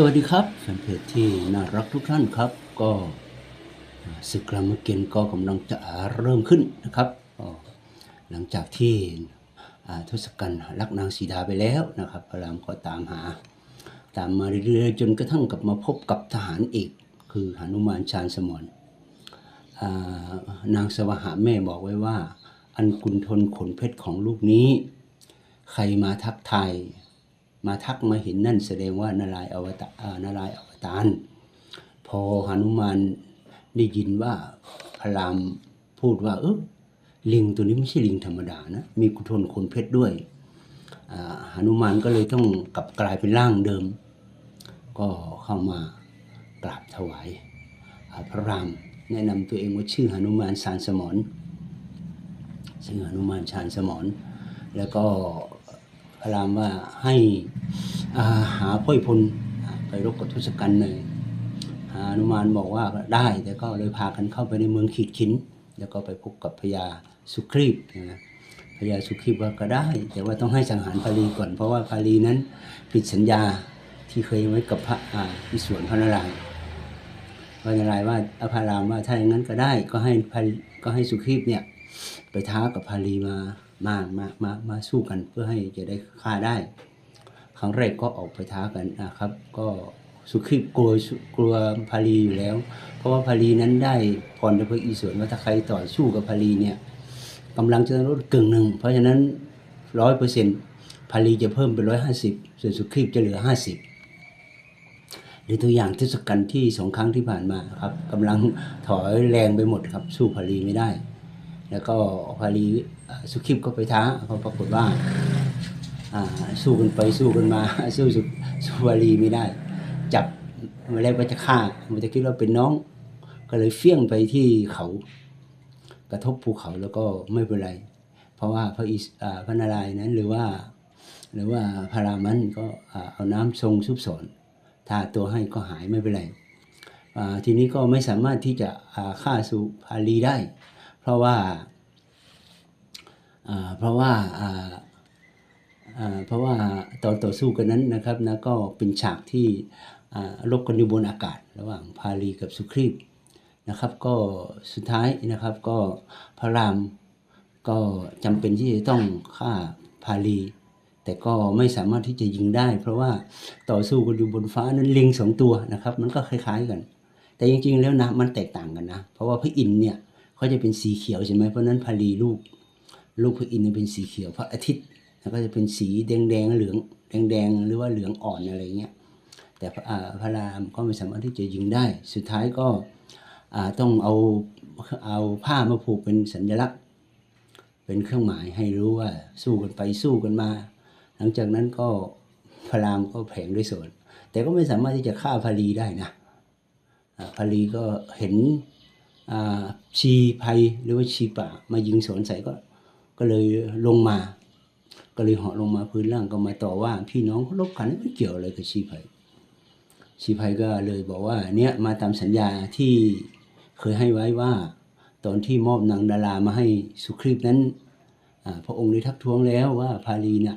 สวัสดีครับแฟนเพจที่น่ารักทุกท่านครับ ก็ศึกรามเกียรติ์ก็กำลังจะเริ่มขึ้นนะครับหลังจากที่ทศกัณฐ์รักนางสีดาไปแล้วนะครับ พระรามก็ตามหา ตามมาเรื่อยๆจนกระทั่งกลับมาพบกับทหารเอกคือหนุมานชาญสมรอ่านางสวหาแม่บอกไว้ว่า อันกุนทนขนเพชรของลูกนี้ ใครมาทักทาย มาทักมาเห็นนั่นแสดงว่านารายอวตารนารายอวตารพอหนุมานได้ยินว่าพระรามพูดว่าเออลิงตัวนี้ไม่ใช่ลิงธรรมดานะมีกุทนขนเพชรด้วยอ่าหนุมานก็เลยต้องกลับกลายเป็นร่างเดิม ก็เข้ามากราบถวายพระรามแนะนำตัวเองว่าชื่อหนุมานสารสมรชื่อหนุมานชาญสมรแล้วก็ พระรามว่าให้อาหาพ่อยพลไปรบกับทศกัณฐ์หน่อยหานุมานบอกว่าได้ แต่ก็เลยพากันเข้าไปในเมืองขีดขิน แล้วก็ไปพบกับพญาสุครีพนะพญาสุครีพว่าก็ได้ แต่ว่าต้องให้สังหารพาลีก่อน เพราะว่าพาลีนั้นผิดสัญญาที่เคยไว้กับพระอ่าที่สวนพระนารายณ์พระนารายณ์ว่าอภารามว่าถ้าอย่างนั้นก็ได้ ก็ให้พาก็ให้สุครีพเนี่ยไปท้ากับพาลีมา มามามามาสู้กันเพื่อให้จะได้ฆ่าได้ ครั้งแรกก็ออกไปท้ากันนะครับ ก็สุครีพกลัวกลัวพาลีอยู่แล้ว เพราะว่าพาลีนั้นได้พรจากพระอิศวรว่าถ้าใครต่อสู้กับพาลีเนี่ยกำลังจะลดกึ่งหนึ่งเพราะฉะนั้นร้อยเปอร์เซ็นต์พาลีจะเพิ่มเป็นร้อยห้าสิบส่วนสุครีพจะเหลือห้าสิบหรือตัวอย่างทศกัณฐ์ที่สองครั้งที่ผ่านมาครับกำลังถอยแรงไปหมดครับ สู้พาลีไม่ได้ แล้วก็พาลีสุขิปก็ไปท้าก็ปรากฏว่าสู้กันไปสู้กันมาสู้สุสู้พาลีไม่ได้ จับมาแล้วก็จะฆ่ามันจะคิดว่าเป็นน้อง ก็เลยเฟี้ยงไปที่เขา กระทบภูเขาแล้วก็ไม่เป็นไร เพราะว่าพระอิศพระนารายณ์นั้นหรือว่า หรือว่าพระรามันก็เอาน้ำทรงซุบสอนทาตัวให้ก็หายไม่เป็นไรทีนี้ก็ไม่สามารถที่จะฆ่าสุภาลีได้ ราะว่าเพราะว่าเพราะว่าตอนต่อสู้กันนั้นนะครับนะก็เป็นฉากที่รบกันอยู่บนอากาศ ระหว่างพาลีกับสุครีพนะครับ ก็สุดท้ายนะครับก็พระรามก็จำเป็นที่จะต้องฆ่าพาลี แต่ก็ไม่สามารถที่จะยิงได้ เพราะว่าต่อสู้กันอยู่บนฟ้านั้นลิงสองตัวนะครับ มันก็คล้าย ๆกัน แต่จริงๆแล้วนะมันแตกต่างกันนะ เพราะว่าพระอินเนี่ย เขาจะเป็นสีเขียวใช่ไหมเพราะนั้นพาลีลูกลูกพระอินทร์เนี่ยเป็นสีเขียวพระอาทิตย์แล้วก็จะเป็นสีแดงๆเหลืองแดงๆหรือว่าเหลืองอ่อนอะไรเงี้ยแต่พระพระรามก็ไม่สามารถที่จะยิงได้ สุดท้ายก็ต้องเอาเอาผ้ามาผูกเป็นสัญลักษณ์ เป็นเครื่องหมายให้รู้ว่าสู้กันไปสู้กันมา หลังจากนั้นก็พระรามก็แผงด้วยโสนแต่ก็ไม่สามารถที่จะฆ่าพาลีได้นะพาลีก็เห็น ชีภัยหรือว่าชีป่ามายิงสวนใส่ก็ ก็เลยลงมา ก็เลยเหาะลงมาพื้นล่างก็มาต่อว่า พี่น้องเขาลบกันไม่เกี่ยวอะไรกับชีภัยชีภัยก็เลยบอกว่าเนี่ยมาตามสัญญาที่เคยให้ไว้ว่า ตอนที่มอบนางดารามาให้สุครีพนั้นพระองค์ได้ทักท้วงแล้วว่าพาลีเนี่ย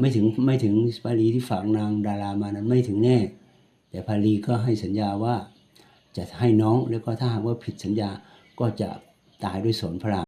ไม่ถึงไม่ถึงพาลีที่ฝากนางดารามานั้นไม่ถึงแน่ แต่พาลีก็ให้สัญญาว่า จะให้น้องแล้วก็ถ้าหากว่าผิดสัญญาก็จะตายด้วยสนพระราม